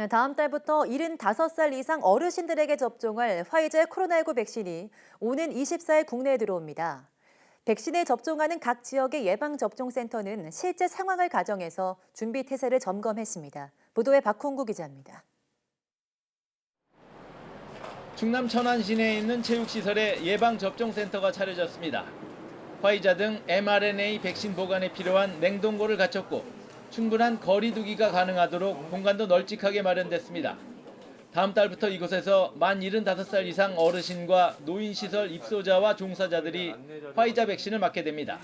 네, 다음 달부터 75살 이상 어르신들에게 접종할 화이자 코로나19 백신이 오는 24일 국내에 들어옵니다. 백신에 접종하는 각 지역의 예방접종센터는 실제 상황을 가정해서 준비 태세를 점검했습니다. 보도에 박홍구 기자입니다. 충남 천안 시내에 있는 체육시설에 예방접종센터가 차려졌습니다. 화이자 등 mRNA 백신 보관에 필요한 냉동고를 갖췄고 충분한 거리 두기가 가능하도록 공간도 널찍하게 마련됐습니다. 다음 달부터 이곳에서 만 75살 이상 어르신과 노인시설 입소자와 종사자들이 화이자 백신을 맞게 됩니다.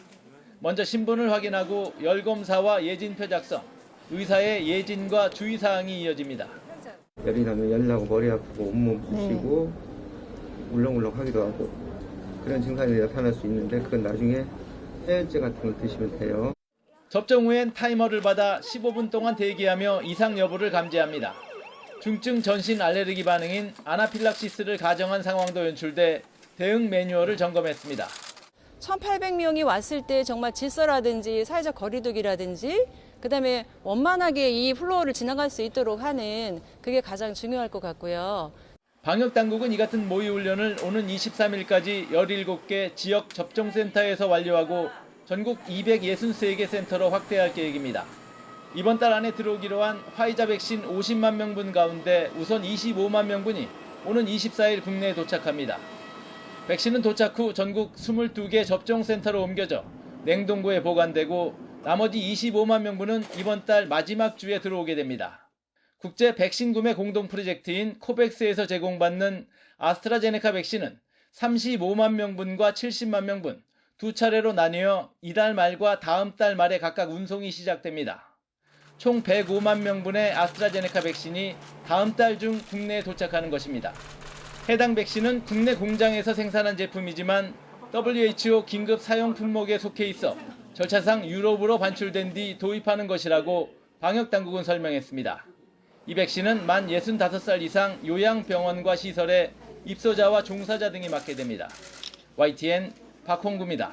먼저 신분을 확인하고 열검사와 예진표 작성, 의사의 예진과 주의사항이 이어집니다. 열이 나면 열나고 머리 아프고 온몸 부시고 울렁울렁하기도 하고 그런 증상이 나타날 수 있는데 그건 나중에 해열제 같은 걸 드시면 돼요. 접종 후엔 타이머를 받아 15분 동안 대기하며 이상 여부를 감지합니다. 중증 전신 알레르기 반응인 아나필락시스를 가정한 상황도 연출돼 대응 매뉴얼을 점검했습니다. 1,800명이 왔을 때 정말 질서라든지 사회적 거리두기라든지 그다음에 원만하게 이 플로어를 지나갈 수 있도록 하는 그게 가장 중요할 것 같고요. 방역 당국은 이 같은 모의 훈련을 오는 23일까지 17개 지역 접종센터에서 완료하고 전국 263개 센터로 확대할 계획입니다. 이번 달 안에 들어오기로 한 화이자 백신 50만 명분 가운데 우선 25만 명분이 오는 24일 국내에 도착합니다. 백신은 도착 후 전국 22개 접종센터로 옮겨져 냉동고에 보관되고 나머지 25만 명분은 이번 달 마지막 주에 들어오게 됩니다. 국제 백신 구매 공동 프로젝트인 코백스에서 제공받는 아스트라제네카 백신은 35만 명분과 70만 명분 두 차례로 나뉘어 이달 말과 다음 달 말에 각각 운송이 시작됩니다. 총 105만 명분의 아스트라제네카 백신이 다음 달 중 국내에 도착하는 것입니다. 해당 백신은 국내 공장에서 생산한 제품이지만 WHO 긴급 사용 품목에 속해 있어 절차상 유럽으로 반출된 뒤 도입하는 것이라고 방역 당국은 설명했습니다. 이 백신은 만 65살 이상 요양병원과 시설에 입소자와 종사자 등이 맞게 됩니다. YTN 박홍구입니다.